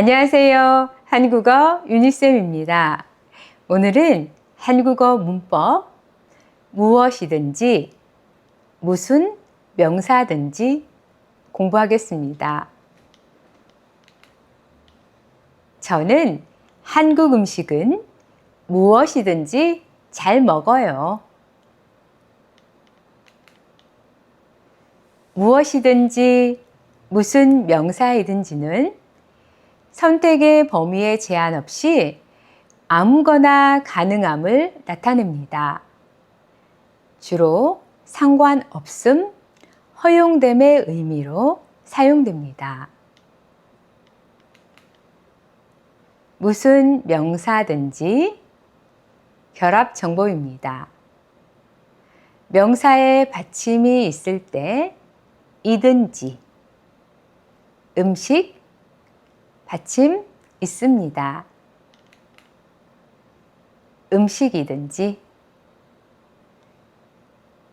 안녕하세요. 한국어 유니쌤입니다. 오늘은 한국어 문법 무엇이든지 무슨 명사든지 공부하겠습니다. 저는 한국 음식은 무엇이든지 잘 먹어요. 무엇이든지 무슨 명사이든지는 선택의 범위에 제한 없이 아무거나 가능함을 나타냅니다. 주로 상관없음, 허용됨의 의미로 사용됩니다. 무슨 명사든지 결합 정보입니다. 명사에 받침이 있을 때 이든지 음식 받침 있습니다. 음식이든지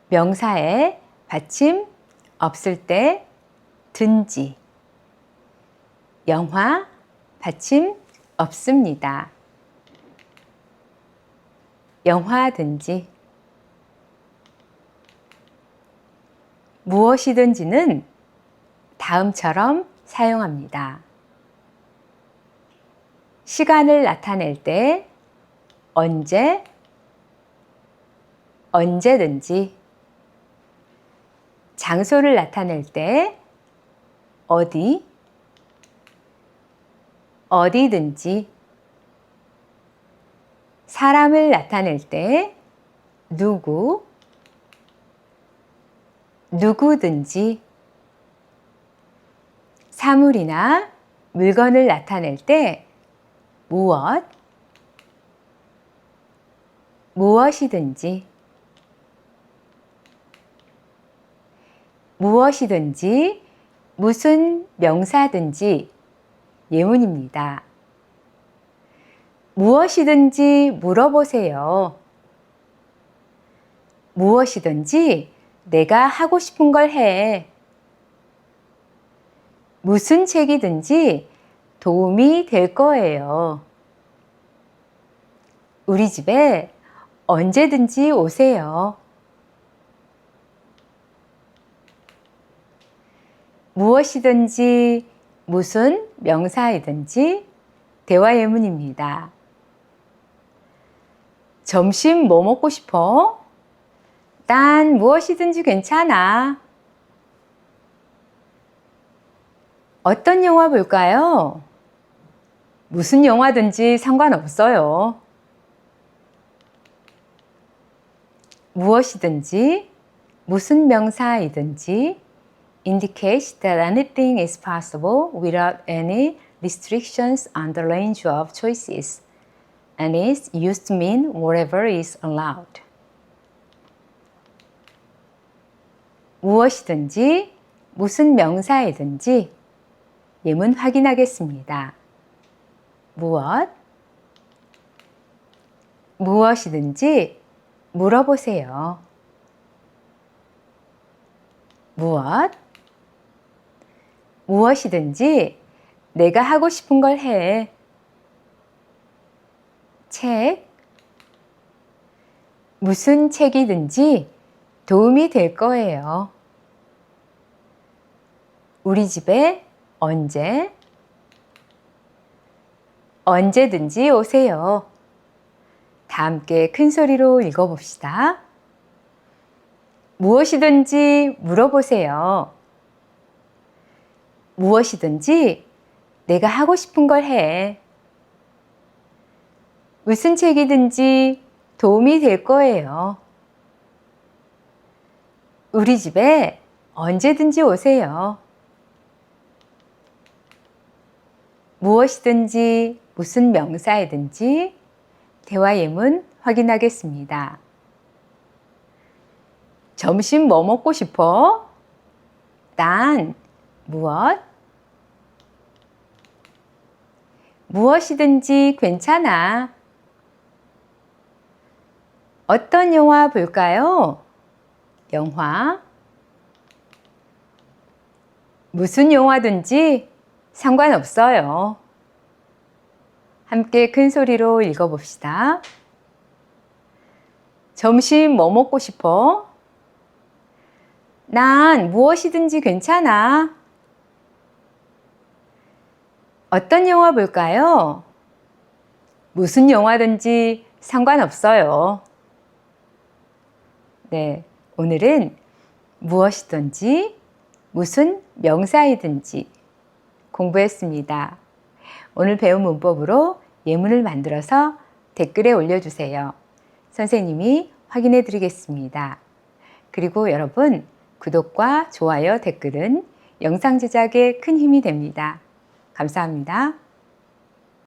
명사에 받침 없을 때 든지 영화 받침 없습니다. 영화든지 무엇이든지는 다음처럼 사용합니다. 시간을 나타낼 때 언제, 언제든지 장소를 나타낼 때 어디, 어디든지 사람을 나타낼 때 누구, 누구든지 사물이나 물건을 나타낼 때 무엇, 무엇이든지 무엇이든지 무슨 명사든지 예문입니다. 무엇이든지 물어보세요. 무엇이든지 내가 하고 싶은 걸 해. 무슨 책이든지 도움이 될 거예요. 우리 집에 언제든지 오세요. 무엇이든지 무슨 명사이든지 대화 예문입니다. 점심 뭐 먹고 싶어? 난 무엇이든지 괜찮아. 어떤 영화 볼까요? 무슨 영화든지 상관없어요. 무엇이든지, 무슨 명사이든지 indicates that anything is possible without any restrictions on the range of choices and is used to mean whatever is allowed. 무엇이든지, 무슨 명사이든지 예문 확인하겠습니다. 무엇? 무엇이든지 물어보세요. 무엇? 무엇이든지 내가 하고 싶은 걸 해. 책. 무슨 책이든지 도움이 될 거예요. 우리 집에 언제? 언제든지 오세요. 다 함께 큰 소리로 읽어봅시다. 무엇이든지 물어보세요. 무엇이든지 내가 하고 싶은 걸 해. 무슨 책이든지 도움이 될 거예요. 우리 집에 언제든지 오세요. 무엇이든지 무슨 명사이든지 대화 예문 확인하겠습니다. 점심 뭐 먹고 싶어? 난 무엇? 무엇이든지 괜찮아. 어떤 영화 볼까요? 영화. 무슨 영화든지 상관없어요. 함께 큰 소리로 읽어봅시다. 점심 뭐 먹고 싶어? 난 무엇이든지 괜찮아. 어떤 영화 볼까요? 무슨 영화든지 상관없어요. 네, 오늘은 무엇이든지 무슨 명사이든지 공부했습니다. 오늘 배운 문법으로 예문을 만들어서 댓글에 올려주세요. 선생님이 확인해 드리겠습니다. 그리고 여러분, 구독과 좋아요, 댓글은 영상 제작에 큰 힘이 됩니다. 감사합니다.